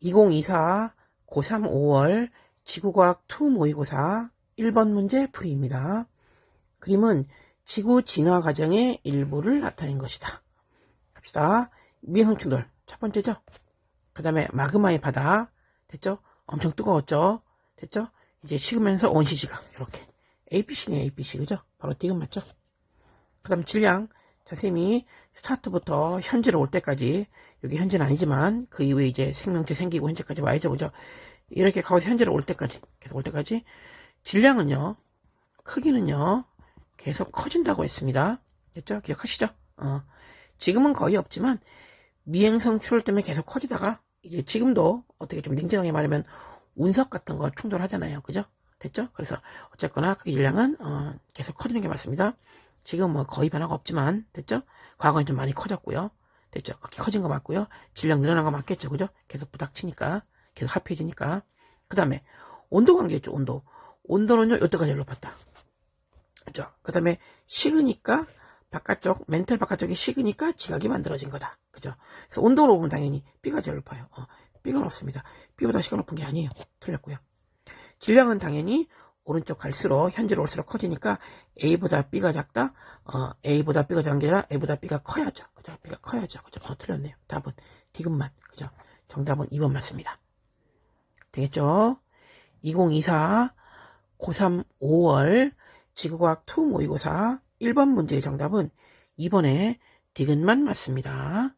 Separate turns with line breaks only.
2024 고3 5월 지구과학 2 모의고사 1번 문제 풀이입니다. 그림은 지구 진화 과정의 일부를 나타낸 것이다. 갑시다. 미형 충돌 첫 번째죠. 그 다음에 마그마의 바다 됐죠? 엄청 뜨거웠죠? 됐죠? 이제 식으면서 온시지각 이렇게 ABC네 ABC 그죠? 바로 디귿 맞죠? 그 다음 질량 자 쌤이 스타트부터 현재로 올 때까지 여기 현재는 아니지만 그 이후에 이제 생명체 생기고 현재까지 와야죠 그죠? 이렇게 가서 현재로 올 때까지 계속 올 때까지 질량은요 크기는요 계속 커진다고 했습니다 됐죠? 기억하시죠? 어, 지금은 거의 없지만 미행성 출혈 때문에 계속 커지다가 이제 지금도 어떻게 좀 냉정하게 말하면 운석 같은 거 충돌하잖아요. 그죠? 됐죠? 그래서 어쨌거나 그 질량은 어, 계속 커지는 게 맞습니다. 지금 뭐 거의 변화가 없지만 됐죠? 과거엔 좀 많이 커졌고요. 됐죠? 그렇게 커진 거 맞고요. 질량 늘어난 거 맞겠죠? 그죠? 계속 부닥치니까 계속 합해지니까 그 다음에 온도 관계였죠. 온도 온도는요 요때가 제일 높았다. 그죠? 그 다음에 식으니까 바깥쪽 멘탈 바깥쪽이 식으니까 지각이 만들어진 거다. 그죠? 그래서 온도로 보면 당연히 B가 제일 높아요. 어, B가 높습니다. B보다 C가 높은 게 아니에요. 틀렸고요. 질량은 당연히 오른쪽 갈수록 현재로 올수록 커지니까 A보다 B가 작다. 어, A보다 B가 작은 게 아니라 A보다 B가 커야죠. 그죠? B가 커야죠. 그죠? 어, 틀렸네요. 답은 디귿만. 그죠? 정답은 2번 맞습니다. 되겠죠? 2024 고3 5월 지구과학 2 모의고사 1번 문제의 정답은 2번에 디귿만 맞습니다.